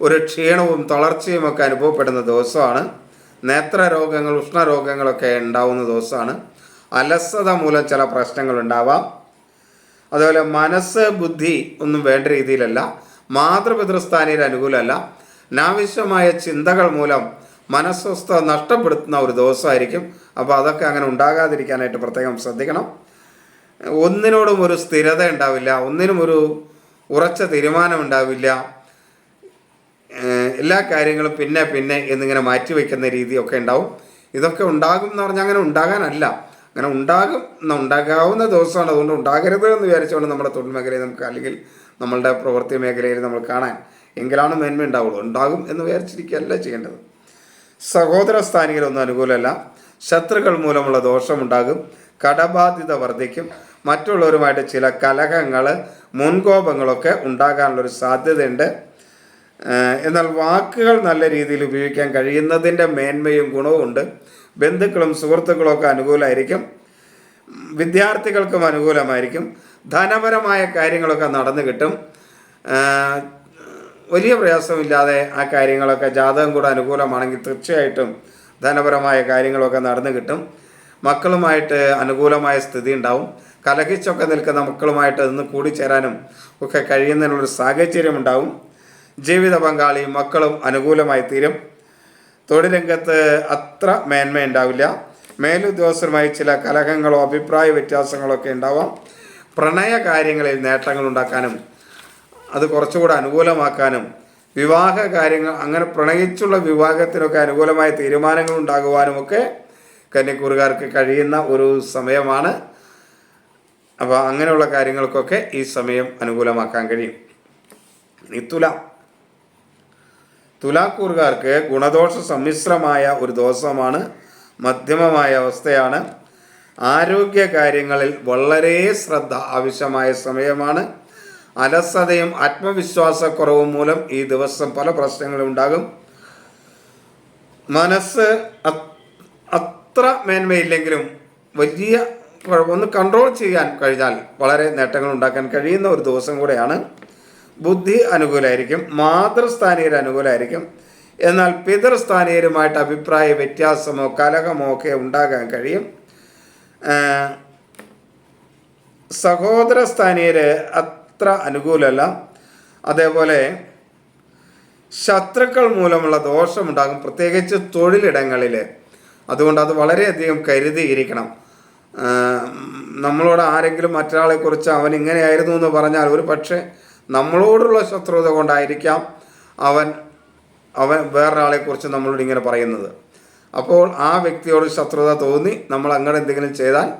ഒരു ക്ഷീണവും തളർച്ചയും ഒക്കെ അനുഭവപ്പെടുന്ന ദിവസമാണ്. നേത്ര നേത്രരോഗങ്ങൾ ഉഷ്ണരോഗങ്ങളൊക്കെ ഉണ്ടാവുന്ന ദിവസമാണ്. അലസത മൂലം ചില പ്രശ്നങ്ങൾ ഉണ്ടാവാം. അതുപോലെ മനസ്സ് ബുദ്ധി ഒന്നും വേണ്ട രീതിയിലല്ല. മാതൃപിതൃസ്ഥാനീയർ അനുകൂലമല്ല. അനാവശ്യമായ ചിന്തകൾ മൂലം മനസ്വസ്ഥ നഷ്ടപ്പെടുത്തുന്ന ഒരു ദിവസമായിരിക്കും. അപ്പോൾ അതൊക്കെ അങ്ങനെ ഉണ്ടാകാതിരിക്കാനായിട്ട് പ്രത്യേകം ശ്രദ്ധിക്കണം. ഒന്നിനോടും ഒരു സ്ഥിരത ഉണ്ടാവില്ല. ഒന്നിനും ഒരു ഉറച്ച തീരുമാനം ഉണ്ടാവില്ല. എല്ലാ കാര്യങ്ങളും പിന്നെ പിന്നെ എന്നിങ്ങനെ മാറ്റിവെക്കുന്ന രീതിയൊക്കെ ഉണ്ടാവും. ഇതൊക്കെ ഉണ്ടാകും എന്ന് പറഞ്ഞാൽ അങ്ങനെ ഉണ്ടാകാനല്ല. അങ്ങനെ ഉണ്ടാകും ഉണ്ടാകാവുന്ന ദിവസമാണ്. അതുകൊണ്ട് ഉണ്ടാകരുത് എന്ന് വിചാരിച്ചുകൊണ്ട് നമ്മുടെ തൊഴിൽ മേഖലയെ നമുക്ക് അല്ലെങ്കിൽ നമ്മളുടെ പ്രവൃത്തി മേഖലയിൽ നമ്മൾ കാണാൻ എങ്കിലാണ് മേന്മ ഉണ്ടാവുള്ളൂ. ഉണ്ടാകും എന്ന് വിചാരിച്ചിരിക്കുകയല്ല ചെയ്യേണ്ടത്. സഹോദര സ്ഥാനികളൊന്നും അനുകൂലമല്ല. ശത്രുക്കൾ മൂലമുള്ള ദോഷമുണ്ടാകും. കടബാധ്യത വർദ്ധിക്കും. മറ്റുള്ളവരുമായിട്ട് ചില കലഹങ്ങൾ മുൻകോപങ്ങളൊക്കെ ഉണ്ടാകാനുള്ളൊരു സാധ്യതയുണ്ട്. എന്നാൽ വാക്കുകൾ നല്ല രീതിയിൽ ഉപയോഗിക്കാൻ കഴിയുന്നതിന്റെ മേന്മയും ഗുണവും ഉണ്ട്. ബന്ധുക്കളും സുഹൃത്തുക്കളും ഒക്കെ അനുകൂലമായിരിക്കും. വിദ്യാർത്ഥികൾക്കും അനുകൂലമായിരിക്കും. ധനപരമായ കാര്യങ്ങളൊക്കെ നടന്നു കിട്ടും. വലിയ പ്രയാസമില്ലാതെ ആ കാര്യങ്ങളൊക്കെ ജാതകം കൂടെ അനുകൂലമാണെങ്കിൽ തീർച്ചയായിട്ടും ധനപരമായ കാര്യങ്ങളൊക്കെ നടന്നു കിട്ടും. മക്കളുമായിട്ട് അനുകൂലമായ സ്ഥിതി ഉണ്ടാവും. കലഹിച്ചൊക്കെ നിൽക്കുന്ന മക്കളുമായിട്ട് നിന്ന് കൂടിച്ചേരാനും ഒക്കെ കഴിയുന്നതിനുള്ളൊരു സാഹചര്യം ഉണ്ടാവും. ജീവിത പങ്കാളിയും മക്കളും അനുകൂലമായി തീരും. തൊഴിൽ രംഗത്ത് അത്ര മേന്മ ഉണ്ടാവില്ല മേലുദ്യോഗസ്ഥരുമായി ചില കലഹങ്ങളോ അഭിപ്രായ വ്യത്യാസങ്ങളോ ഒക്കെ ഉണ്ടാവാം. പ്രണയ കാര്യങ്ങളിൽ നേട്ടങ്ങൾ ഉണ്ടാക്കാനും അത് കുറച്ചുകൂടെ അനുകൂലമാക്കാനും വിവാഹ കാര്യങ്ങൾ അങ്ങനെ പ്രണയിച്ചുള്ള വിവാഹത്തിനൊക്കെ അനുകൂലമായ തീരുമാനങ്ങൾ ഉണ്ടാകുവാനുമൊക്കെ കന്യക്കൂറുകാർക്ക് കഴിയുന്ന ഒരു സമയമാണ്. അപ്പോൾ അങ്ങനെയുള്ള കാര്യങ്ങൾക്കൊക്കെ ഈ സമയം അനുകൂലമാക്കാൻ കഴിയും. ഈ തുലാം തുലാക്കൂറുകാർക്ക് ഗുണദോഷ സമ്മിശ്രമായ ഒരു ദോഷമാണ് മധ്യമമായ അവസ്ഥയാണ്. ആരോഗ്യ കാര്യങ്ങളിൽ വളരെ ശ്രദ്ധ ആവശ്യമായ സമയമാണ്. അലസതയും ആത്മവിശ്വാസക്കുറവും മൂലം ഈ ദിവസം പല പ്രശ്നങ്ങളും ഉണ്ടാകും. മനസ്സ് അത്- അത്ര മേന്മയില്ലെങ്കിലും വലിയ ഒന്ന് കൺട്രോൾ ചെയ്യാൻ കഴിഞ്ഞാൽ വളരെ നേട്ടങ്ങൾ ഉണ്ടാക്കാൻ കഴിയുന്ന ഒരു ദിവസം കൂടെയാണ്. ബുദ്ധി അനുകൂലമായിരിക്കും മാതൃസ്ഥാനീയർ അനുകൂലമായിരിക്കും എന്നാൽ പിതൃസ്ഥാനീയരുമായിട്ട് അഭിപ്രായ വ്യത്യാസമോ കലഹമോ ഒക്കെ ഉണ്ടാകാൻ കഴിയും. സഹോദര സ്ഥാനീയർ അത്ര അനുകൂലമല്ല. അതേപോലെ ശത്രുക്കൾ മൂലമുള്ള ദോഷമുണ്ടാകും പ്രത്യേകിച്ച് തൊഴിലിടങ്ങളിൽ അതുകൊണ്ട് അത് വളരെയധികം കരുതിയിരിക്കണം. നമ്മളോട് ആരെങ്കിലും മറ്റൊരാളെക്കുറിച്ച് അവൻ ഇങ്ങനെയായിരുന്നു എന്ന് പറഞ്ഞാൽ ഒരു പക്ഷേ നമ്മളോടുള്ള ശത്രുത കൊണ്ടായിരിക്കാം അവൻ അവൻ വേറൊരാളെക്കുറിച്ച് നമ്മളോട് ഇങ്ങനെ പറയുന്നത്. അപ്പോൾ ആ വ്യക്തിയോട് ശത്രുത തോന്നി. നമ്മൾ അങ്ങനെ എന്തെങ്കിലും ചെയ്താൽ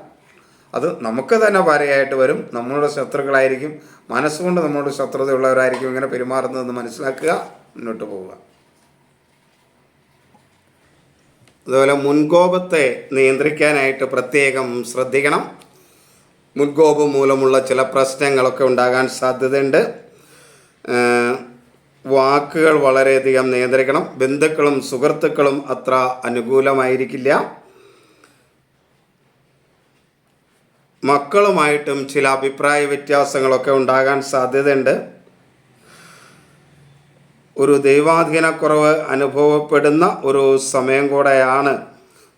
അത് നമുക്ക് തന്നെ പാരയായിട്ട് വരും. നമ്മളുടെ ശത്രുക്കളായിരിക്കും. മനസ്സുകൊണ്ട് നമ്മളോട് ശത്രുതയുള്ളവരായിരിക്കും ഇങ്ങനെ പെരുമാറുന്നതെന്ന് മനസ്സിലാക്കുക മുന്നോട്ട് പോവുക. അതുപോലെ മുൻകോപത്തെ നിയന്ത്രിക്കാനായിട്ട് പ്രത്യേകം ശ്രദ്ധിക്കണം. മുൻകോപം മൂലമുള്ള ചില പ്രശ്നങ്ങളൊക്കെ ഉണ്ടാകാൻ സാധ്യതയുണ്ട്. വാക്കുകൾ വളരെയധികം നിയന്ത്രിക്കണം. ബന്ധുക്കളും സുഹൃത്തുക്കളും അത്ര അനുകൂലമായിരിക്കില്ല. മക്കളുമായിട്ടും ചില അഭിപ്രായ വ്യത്യാസങ്ങളൊക്കെ ഉണ്ടാകാൻ സാധ്യതയുണ്ട്. ഒരു ദൈവാധീനക്കുറവ് അനുഭവപ്പെടുന്ന ഒരു സമയം കൂടെയാണ്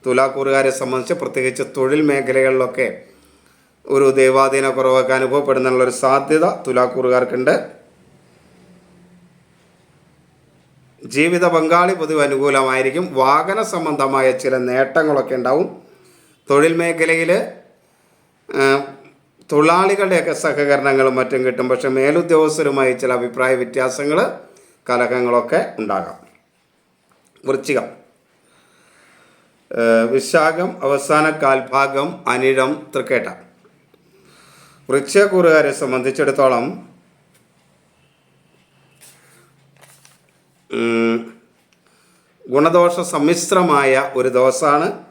തുലാക്കൂറുകാരെ സംബന്ധിച്ച് പ്രത്യേകിച്ച് തൊഴിൽ മേഖലകളിലൊക്കെ ഒരു ദൈവാധീനക്കുറവൊക്കെ അനുഭവപ്പെടുന്നതിനുള്ളൊരു സാധ്യത തുലാക്കൂറുകാർക്കുണ്ട്. ജീവിത പങ്കാളി പൊതുവെ അനുകൂലമായിരിക്കും. വാഹന സംബന്ധമായ ചില നേട്ടങ്ങളൊക്കെ ഉണ്ടാവും. തൊഴിൽ മേഖലയിൽ തൊഴിലാളികളുടെയൊക്കെ സഹകരണങ്ങളും മറ്റും കിട്ടും. പക്ഷേ മേലുദ്യോഗസ്ഥരുമായി ചില അഭിപ്രായ വ്യത്യാസങ്ങൾ കലഹങ്ങളൊക്കെ ഉണ്ടാകാം. വൃശ്ചികം. വിശാഖം അവസാന കാൽഭാഗം അനിഴം തൃക്കേട്ട. വൃശ്ചകൂറുകാരെ സംബന്ധിച്ചിടത്തോളം ഗുണദോഷ സമ്മിശ്രമായ ഒരു ദോഷമാണ്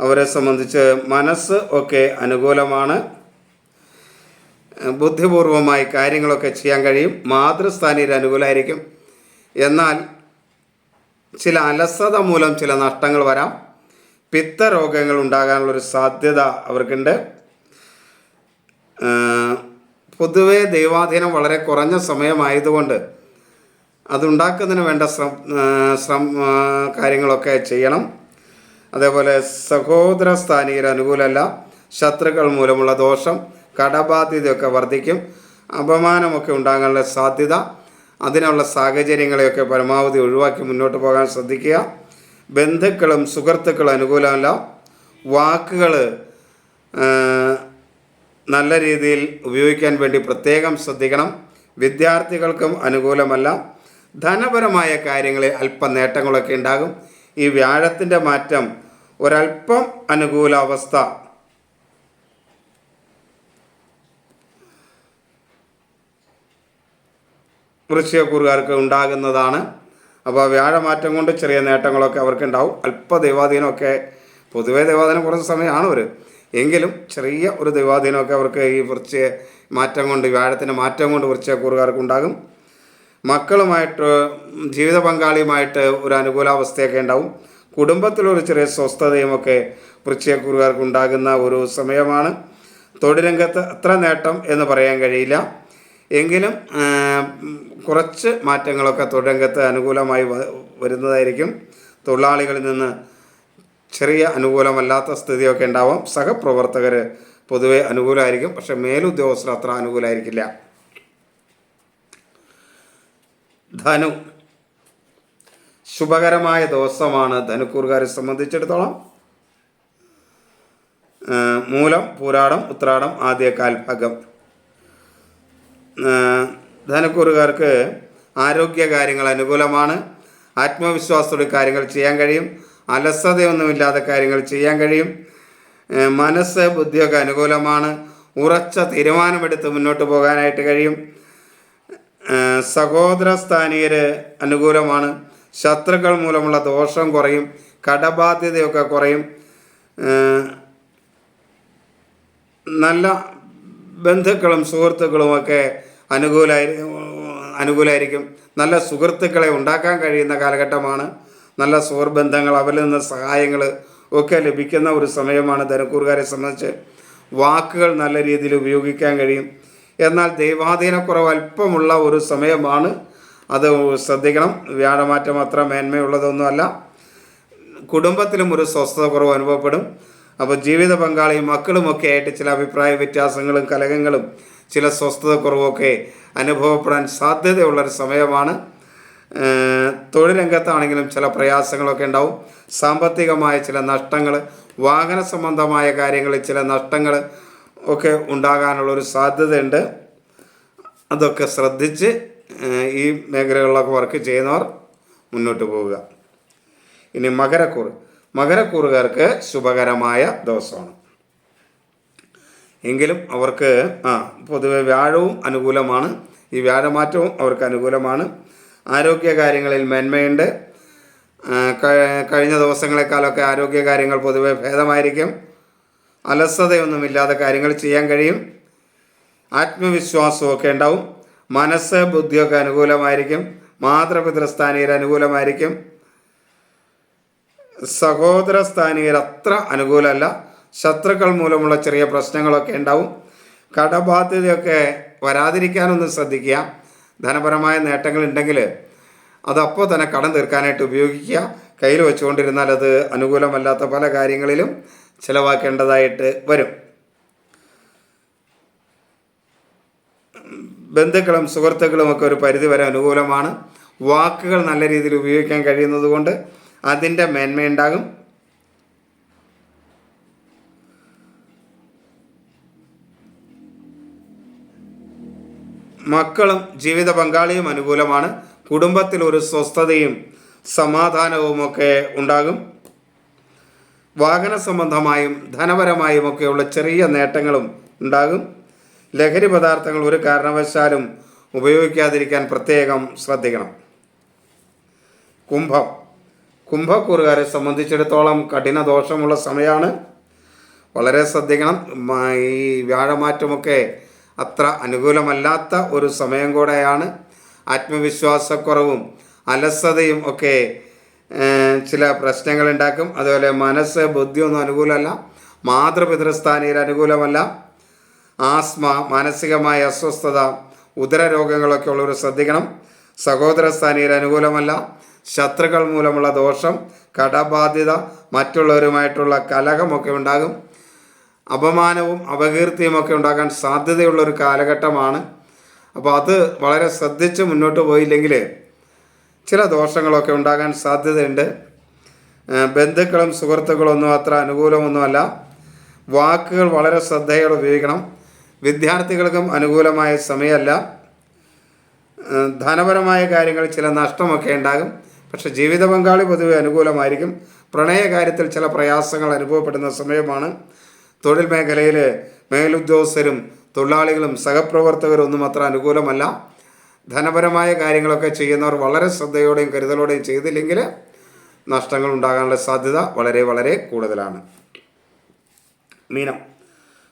അവരെ സംബന്ധിച്ച് മനസ്സ് ഒക്കെ അനുകൂലമാണ്. ബുദ്ധിപൂർവമായി കാര്യങ്ങളൊക്കെ ചെയ്യാൻ കഴിയും. മാതൃസ്ഥാനീയർ അനുകൂലമായിരിക്കും എന്നാൽ ചില അലസത മൂലം ചില നഷ്ടങ്ങൾ വരാം. പിത്തരോഗങ്ങൾ ഉണ്ടാകാനുള്ളൊരു സാധ്യത അവർക്കുണ്ട്. പൊതുവേ ദൈവാധീനം വളരെ കുറഞ്ഞ സമയമായതുകൊണ്ട് അതുണ്ടാക്കുന്നതിന് വേണ്ട ശ്രം ശ്രമ ശ്രം കാര്യങ്ങളൊക്കെ ചെയ്യണം. അതേപോലെ സഹോദര സ്ഥാനികർ അനുകൂലമല്ല. ശത്രുക്കൾ മൂലമുള്ള ദോഷം കടബാധ്യതയൊക്കെ വർദ്ധിക്കും. അപമാനമൊക്കെ ഉണ്ടാകാനുള്ള സാധ്യത അതിനുള്ള സാഹചര്യങ്ങളെയൊക്കെ പരമാവധി ഒഴിവാക്കി മുന്നോട്ട് പോകാൻ ശ്രദ്ധിക്കുക. ബന്ധുക്കളും സുഹൃത്തുക്കളും അനുകൂലമല്ല. വാക്കുകൾ നല്ല രീതിയിൽ ഉപയോഗിക്കാൻ വേണ്ടി പ്രത്യേകം ശ്രദ്ധിക്കണം. വിദ്യാർത്ഥികൾക്കും അനുകൂലമല്ല. ധനപരമായ കാര്യങ്ങളിൽ അല്പം നേട്ടങ്ങളൊക്കെ ഉണ്ടാകും. ഈ വ്യാഴത്തിന്റെ മാറ്റം ഒരല്പം അനുകൂലാവസ്ഥ വൃശ്ചികക്കൂറുകാർക്ക് ഉണ്ടാകുന്നതാണ്. അപ്പോൾ വ്യാഴമാറ്റം കൊണ്ട് ചെറിയ നേട്ടങ്ങളൊക്കെ അവർക്ക് ഉണ്ടാവും അല്പ ദൈവാധീനമൊക്കെ പൊതുവേ ദൈവാധീനം കുറച്ച് സമയമാണ് അവർ എങ്കിലും ചെറിയ ഒരു ദൈവാധീനമൊക്കെ അവർക്ക് ഈ വൃശ്ചിക മാറ്റം കൊണ്ട് വ്യാഴത്തിന്റെ മാറ്റം കൊണ്ട് വൃശ്ചികക്കൂറുകാർക്ക് ഉണ്ടാകും. മക്കളുമായിട്ട് ജീവിത പങ്കാളിയുമായിട്ട് ഒരു അനുകൂലാവസ്ഥയൊക്കെ ഉണ്ടാവും. കുടുംബത്തിലൊരു ചെറിയ സ്വസ്ഥതയുമൊക്കെ വൃശ്ചികക്കൂറുകാർക്ക് ഉണ്ടാകുന്ന ഒരു സമയമാണ്. തൊഴിലംഗത്ത് അത്ര നേട്ടം എന്ന് പറയാൻ കഴിയില്ല. എങ്കിലും കുറച്ച് മാറ്റങ്ങളൊക്കെ തൊഴിലംഗത്ത് അനുകൂലമായി വരുന്നതായിരിക്കും. തൊഴിലാളികളിൽ നിന്ന് ചെറിയ അനുകൂലമല്ലാത്ത സ്ഥിതിയൊക്കെ ഉണ്ടാവാം. സഹപ്രവർത്തകർ പൊതുവെ അനുകൂലമായിരിക്കും. പക്ഷേ മേലുദ്യോഗസ്ഥർ അത്ര അനുകൂലമായിരിക്കില്ല. ധനു. ശുഭകരമായ ദിവസമാണ് ധനുക്കൂറുകാരെ സംബന്ധിച്ചിടത്തോളം. മൂലം പൂരാടം ഉത്രാടം ആദ്യ കാൽഭാഗം. ധനക്കൂറുകാർക്ക് ആരോഗ്യ കാര്യങ്ങൾ അനുകൂലമാണ്. ആത്മവിശ്വാസത്തോടെ കാര്യങ്ങൾ ചെയ്യാൻ കഴിയും. അലസതയൊന്നുമില്ലാതെ കാര്യങ്ങൾ ചെയ്യാൻ കഴിയും. മനസ്സ് ബുദ്ധിയൊക്കെ അനുകൂലമാണ്. ഉറച്ച തീരുമാനമെടുത്ത് മുന്നോട്ട് പോകാനായിട്ട് കഴിയും. സഹോദര സ്ഥാനീയര് അനുകൂലമാണ്. ശത്രുക്കൾ മൂലമുള്ള ദോഷം കുറയും. കടബാധ്യതയൊക്കെ കുറയും. നല്ല ബന്ധുക്കളും സുഹൃത്തുക്കളുമൊക്കെ അനുകൂലമായി അനുകൂലമായിരിക്കും നല്ല സുഹൃത്തുക്കളെ ഉണ്ടാക്കാൻ കഴിയുന്ന കാലഘട്ടമാണ്. നല്ല സുഹൃബന്ധങ്ങൾ അവരിൽ നിന്ന് സഹായങ്ങൾ ഒക്കെ ലഭിക്കുന്ന ഒരു സമയമാണ് ധനക്കൂറുകാരെ സംബന്ധിച്ച് വാക്കുകൾ നല്ല രീതിയിൽ ഉപയോഗിക്കാൻ കഴിയും. എന്നാൽ ദൈവാധീനക്കുറവ് അല്പമുള്ള ഒരു സമയമാണ്. അത് ശ്രദ്ധിക്കണം. വ്യാഴമാറ്റം അത്ര മേന്മയുള്ളതൊന്നുമല്ല. കുടുംബത്തിലും ഒരു സ്വസ്ഥത കുറവ് അനുഭവപ്പെടും. അപ്പോൾ ജീവിത പങ്കാളിയും മക്കളുമൊക്കെ ആയിട്ട് ചില അഭിപ്രായ വ്യത്യാസങ്ങളും കലകങ്ങളും ചില സ്വസ്ഥത കുറവൊക്കെ അനുഭവപ്പെടാൻ സാധ്യതയുള്ളൊരു സമയമാണ്. തൊഴിലംഗത്താണെങ്കിലും ചില പ്രയാസങ്ങളൊക്കെ ഉണ്ടാവും. സാമ്പത്തികമായ ചില നഷ്ടങ്ങൾ വാഹന സംബന്ധമായ കാര്യങ്ങളിൽ ചില നഷ്ടങ്ങൾ ഒക്കെ ഉണ്ടാകാനുള്ളൊരു സാധ്യതയുണ്ട്. അതൊക്കെ ശ്രദ്ധിച്ച് ഈ മേഖലകളിലൊക്കെ വർക്ക് ചെയ്യുന്നവർ മുന്നോട്ട് പോവുക. ഇനി മകരക്കൂറ്. മകരക്കൂറുകാർക്ക് ശുഭകരമായ ദിവസമാണ്. എങ്കിലും അവർക്ക് ആ പൊതുവെ വ്യാഴവും അനുകൂലമാണ്. ഈ വ്യാഴമാറ്റവും അവർക്ക് അനുകൂലമാണ്. ആരോഗ്യ കാര്യങ്ങളിൽ മേന്മയുണ്ട്. കഴിഞ്ഞ ദിവസങ്ങളെക്കാളൊക്കെ ആരോഗ്യ കാര്യങ്ങൾ പൊതുവെ ഭേദമായിരിക്കും. അലസതയൊന്നുമില്ലാതെ കാര്യങ്ങൾ ചെയ്യാൻ കഴിയും. ആത്മവിശ്വാസമൊക്കെ ഉണ്ടാവും. മനസ്സ് ബുദ്ധിയൊക്കെ അനുകൂലമായിരിക്കും. മാതൃപിതൃസ്ഥാനീയർ അനുകൂലമായിരിക്കും. സഹോദര സ്ഥാനീയർ അത്ര അനുകൂലമല്ല. ശത്രുക്കൾ മൂലമുള്ള ചെറിയ പ്രശ്നങ്ങളൊക്കെ ഉണ്ടാവും. കടബാധ്യതയൊക്കെ വരാതിരിക്കാനൊന്നും ശ്രദ്ധിക്കുക. ധനപരമായ നേട്ടങ്ങൾ ഉണ്ടെങ്കിൽ അതപ്പോൾ തന്നെ കടം തീർക്കാനായിട്ട് ഉപയോഗിക്കുക. കയ്യിൽ വെച്ചുകൊണ്ടിരുന്നാൽ അത് അനുകൂലമല്ലാത്ത പല കാര്യങ്ങളിലും ചിലവാക്കേണ്ടതായിട്ട് വരും. ബന്ധുക്കളും സുഹൃത്തുക്കളും ഒക്കെ ഒരു പരിധിവരെ അനുകൂലമാണ്. വാക്കുകൾ നല്ല രീതിയിൽ ഉപയോഗിക്കാൻ കഴിയുന്നത് കൊണ്ട് അതിന്റെ മേന്മയുണ്ടാകും. മക്കളും ജീവിത പങ്കാളിയും അനുകൂലമാണ്. കുടുംബത്തിൽ ഒരു സ്വസ്ഥതയും സമാധാനവും ഒക്കെ ഉണ്ടാകും. വാഹന സംബന്ധമായും ധനപരമായും ഒക്കെയുള്ള ചെറിയ നേട്ടങ്ങളും ഉണ്ടാകും. ലഹരി പദാർത്ഥങ്ങൾ ഒരു കാരണവശാലും ഉപയോഗിക്കാതിരിക്കാൻ പ്രത്യേകം ശ്രദ്ധിക്കണം. കുംഭം. കുംഭക്കൂറുകാരെ സംബന്ധിച്ചിടത്തോളം കഠിന ദോഷമുള്ള സമയമാണ്. വളരെ ശ്രദ്ധിക്കണം. ഈ വ്യാഴമാറ്റമൊക്കെ അത്ര അനുകൂലമല്ലാത്ത ഒരു സമയം കൂടെയാണ്. ആത്മവിശ്വാസക്കുറവും അലസതയും ഒക്കെ ചില പ്രശ്നങ്ങൾ ഉണ്ടാക്കും അതുപോലെ മനസ്സ് ബുദ്ധിയൊന്നും അനുകൂലമല്ല. മാതൃപിതൃസ്ഥാനിയിൽ അനുകൂലമല്ല. ആസ്മ മാനസികമായ അസ്വസ്ഥത ഉദര രോഗങ്ങളൊക്കെ ഉള്ളവർ ശ്രദ്ധിക്കണം സഹോദരസ്ഥാനിയിൽ അനുകൂലമല്ല. ശത്രുക്കൾ മൂലമുള്ള ദോഷം കടബാധ്യത മറ്റുള്ളവരുമായിട്ടുള്ള കലഹമൊക്കെ ഉണ്ടാകും. അപമാനവും അപകീർത്തിയും ഒക്കെ ഉണ്ടാകാൻ സാധ്യതയുള്ള ഒരു കാലഘട്ടമാണ്. അപ്പോൾ അത് വളരെ ശ്രദ്ധിച്ച് മുന്നോട്ട് പോയില്ലെങ്കിൽ ചില ദോഷങ്ങളൊക്കെ ഉണ്ടാകാൻ സാധ്യതയുണ്ട്. ബന്ധുക്കളും സുഹൃത്തുക്കളും ഒന്നും അത്ര അനുകൂലമൊന്നുമല്ല. വാക്കുകൾ വളരെ ശ്രദ്ധയോടെ ഉപയോഗിക്കണം. വിദ്യാർത്ഥികൾക്കും അനുകൂലമായ സമയമല്ല. ധനപരമായ കാര്യങ്ങൾ ചില നഷ്ടമൊക്കെ ഉണ്ടാകും. പക്ഷെ ജീവിത പങ്കാളി പൊതുവെ അനുകൂലമായിരിക്കും. പ്രണയ കാര്യത്തിൽ ചില പ്രയാസങ്ങൾ അനുഭവപ്പെടുന്ന സമയമാണ്. തൊഴിൽ മേഖലയിലെ മേലുദ്യോഗസ്ഥരും തൊഴിലാളികളും സഹപ്രവർത്തകരും ഒന്നും അത്ര അനുകൂലമല്ല. ധനപരമായ കാര്യങ്ങളൊക്കെ ചെയ്യുന്നവർ വളരെ ശ്രദ്ധയോടെയും കരുതലോടെയും ചെയ്തില്ലെങ്കിൽ നഷ്ടങ്ങൾ ഉണ്ടാകാനുള്ള സാധ്യത വളരെ വളരെ കൂടുതലാണ്. മീനം.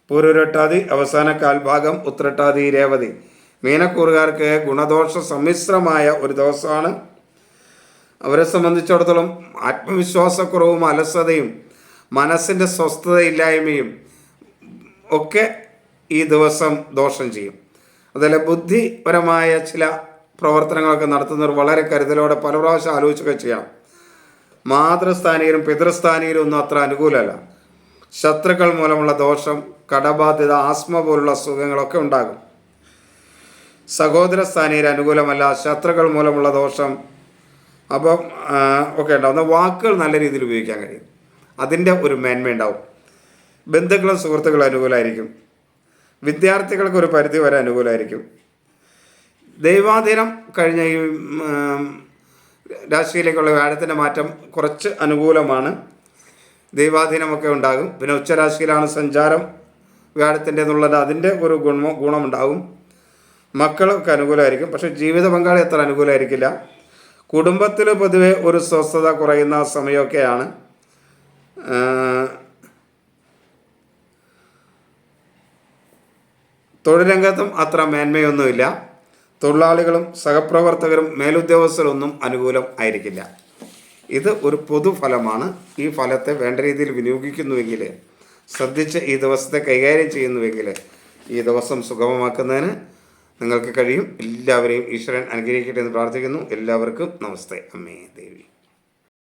പൂർവരട്ടാതി അവസാന കാൽഭാഗം ഉത്രട്ടാതി രേവതി. മീനക്കൂറുകാർക്ക് ഗുണദോഷ സമ്മിശ്രമായ ഒരു ദിവസമാണ്. അവരെ സംബന്ധിച്ചിടത്തോളം ആത്മവിശ്വാസക്കുറവും അലസതയും മനസ്സിന്റെ സ്വസ്ഥതയില്ലായ്മയും ഒക്കെ ഈ ദിവസം ദോഷം ചെയ്യും. അതുപോലെ ബുദ്ധിപരമായ ചില പ്രവർത്തനങ്ങളൊക്കെ നടത്തുന്നവർ വളരെ കരുതലോടെ പല പ്രാവശ്യം ആലോചിച്ചൊക്കെ ചെയ്യാം. മാതൃസ്ഥാനീയരും പിതൃസ്ഥാനീയരും ഒന്നും അത്ര അനുകൂലമല്ല. ശത്രുക്കൾ മൂലമുള്ള ദോഷം കടബാധ്യത ആസ്മ പോലുള്ള അസുഖങ്ങളൊക്കെ ഉണ്ടാകും. സഹോദര സ്ഥാനീയർ അനുകൂലമല്ല ശത്രുക്കൾ മൂലമുള്ള ദോഷം അപ്പം ഒക്കെ ഉണ്ടാവും. വാക്കുകൾ നല്ല രീതിയിൽ ഉപയോഗിക്കാൻ കഴിയും. അതിന്റെ ഒരു മേന്മ ഉണ്ടാവും ബന്ധുക്കളും സുഹൃത്തുക്കളും അനുകൂലമായിരിക്കും. വിദ്യാർത്ഥികൾക്ക് ഒരു പരിധി വരെ അനുകൂലമായിരിക്കും. ദൈവാധീനം കഴിഞ്ഞ ഈ രാശിയിലേക്കുള്ള വ്യാഴത്തിന്റെ മാറ്റം കുറച്ച് അനുകൂലമാണ്. ദൈവാധീനമൊക്കെ ഉണ്ടാകും. പിന്നെ ഉച്ചരാശിയിലാണ് സഞ്ചാരം. വ്യാഴത്തിന്റെ എന്നുള്ളത് അതിന്റെ ഒരു ഗുണമോ ഗുണമുണ്ടാകും. മക്കളൊക്കെ അനുകൂലമായിരിക്കും. പക്ഷേ ജീവിത പങ്കാളി അത്ര അനുകൂലമായിരിക്കില്ല. കുടുംബത്തിൽ പൊതുവെ ഒരു സ്വസ്ഥത കുറയുന്ന സമയമൊക്കെയാണ്. തൊഴിൽ രംഗത്തും അത്ര മേന്മയൊന്നുമില്ല. തൊഴിലാളികളും സഹപ്രവർത്തകരും മേലുദ്യോഗസ്ഥരൊന്നും അനുകൂലം ആയിരിക്കില്ല. ഇത് ഒരു പൊതുഫലമാണ്. ഈ ഫലത്തെ വേണ്ട രീതിയിൽ വിനിയോഗിക്കുന്നുവെങ്കിൽ ശ്രദ്ധിച്ച് ഈ ദിവസത്തെ കൈകാര്യം ചെയ്യുന്നുവെങ്കിൽ ഈ ദിവസം സുഗമമാക്കുന്നതിന് നിങ്ങൾക്ക് കഴിയും. എല്ലാവരെയും ഈശ്വരൻ അനുഗ്രഹിക്കട്ടെ എന്ന് പ്രാർത്ഥിക്കുന്നു. എല്ലാവർക്കും നമസ്തേ. അമ്മേ ദേവി.